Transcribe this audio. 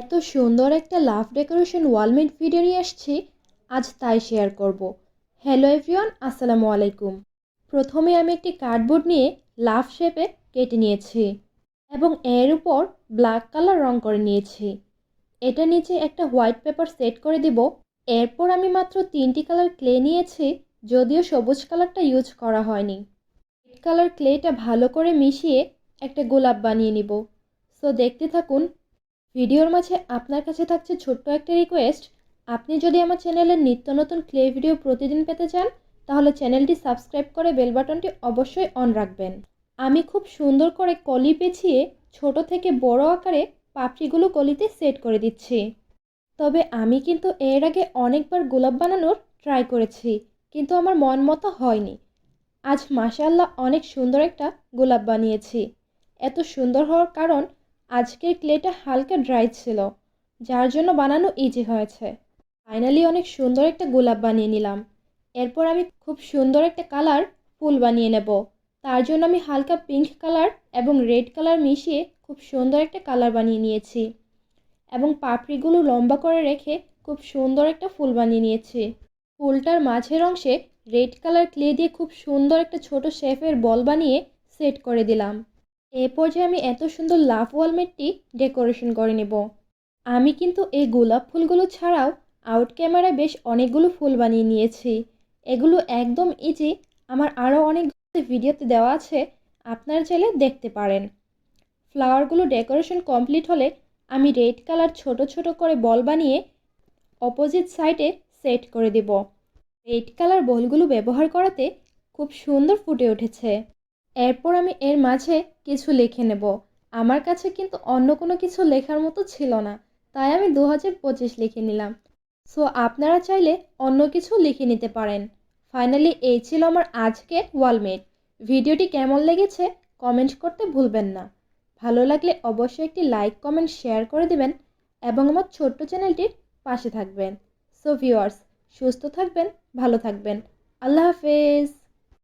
এত সুন্দর একটা লাভ ডেকোরেশন ওয়ালমেট ভিডিও নিয়ে আসছি, আজ তাই শেয়ার করব। হ্যালো এভরিওয়ান আসসালামু আলাইকুম। প্রথমে আমি একটি কার্ডবোর্ড নিয়ে লাভ শেপে কেটে নিয়েছি এবং এর উপর ব্ল্যাক কালার রং করে নিয়েছি। এটা নিচে একটা হোয়াইট পেপার সেট করে দিব। এরপর আমি মাত্র তিনটি কালার ক্লে নিয়েছি, যদিও সবুজ কালারটা ইউজ করা হয়নি। রেড কালার ক্লেটা ভালো করে মিশিয়ে একটা গোলাপ বানিয়ে নিব। সো দেখতে থাকুন ভিডিওর মাঝে আপনার কাছে থাকছে ছোট্ট একটা রিকোয়েস্ট আপনি যদি আমার চ্যানেলের নিত্য নতুন ক্লে ভিডিও প্রতিদিন পেতে চান, তাহলে চ্যানেলটি সাবস্ক্রাইব করে বেল বাটনটি অবশ্যই অন রাখবেন। আমি খুব সুন্দর করে কলি পেঁচিয়ে ছোট থেকে বড় আকারে পাপড়িগুলো কলিতে সেট করে দিচ্ছি। তবে আমি কিন্তু এর আগে অনেকবার গোলাপ বানানোর ট্রাই করেছি, কিন্তু আমার মন মতো হয়নি। আজ মাশাল্লাহ অনেক সুন্দর একটা গোলাপ বানিয়েছি। এত সুন্দর হওয়ার কারণ আজকের ক্লেটা হালকা ড্রাই ছিল, যার জন্য বানানো ইজি হয়েছে। ফাইনালি অনেক সুন্দর একটা গোলাপ বানিয়ে নিলাম। এরপর আমি খুব সুন্দর একটা কালার ফুল বানিয়ে নেব। তার জন্য আমি হালকা পিঙ্ক কালার এবং রেড কালার মিশিয়ে খুব সুন্দর একটা কালার বানিয়ে নিয়েছি এবং পাপড়িগুলো লম্বা করে রেখে খুব সুন্দর একটা ফুল বানিয়ে নিয়েছি। ফুলটার মাঝের অংশে রেড কালার ক্লে দিয়ে খুব সুন্দর একটা ছোট শেফের বল বানিয়ে সেট করে দিলাম। এ পর্যায়ে আমি এত সুন্দর লাভ ওয়ালমেটটি ডেকোরেশন করে নেব। আমি কিন্তু এই গোলাপ ফুলগুলো ছাড়াও আউট ক্যামেরায় বেশ অনেকগুলো ফুল বানিয়ে নিয়েছি। এগুলো একদম ইজি। আমার আরও অনেক ভিডিওতে দেওয়া আছে, আপনার চাইলে দেখতে পারেন। ফ্লাওয়ারগুলো ডেকোরেশন কমপ্লিট হলে আমি রেড কালার ছোট ছোট করে বল বানিয়ে অপোজিট সাইডে সেট করে দেব। রেড কালার বলগুলো ব্যবহার করাতে খুব সুন্দর ফুটে উঠেছে। এরপর আমি এর মাঝে কিছু লিখে নেব। আমার কাছে কিন্তু অন্য কোনো কিছু লেখার মতো ছিল না, তাই আমি দু হাজার পঁচিশ লিখে নিলাম। সো, আপনারা চাইলে অন্য কিছু লিখে নিতে পারেন। ফাইনালি, এই ছিল আমার আজকের ওয়ালমেট ভিডিওটি কেমন লেগেছে কমেন্ট করতে ভুলবেন না। ভালো লাগলে অবশ্যই একটি লাইক, কমেন্ট, শেয়ার করে দেবেন এবং আমার ছোট্ট চ্যানেলটির পাশে থাকবেন। সো, ভিউয়ার্স, সুস্থ থাকবেন, ভালো থাকবেন। আল্লাহ হাফেজ।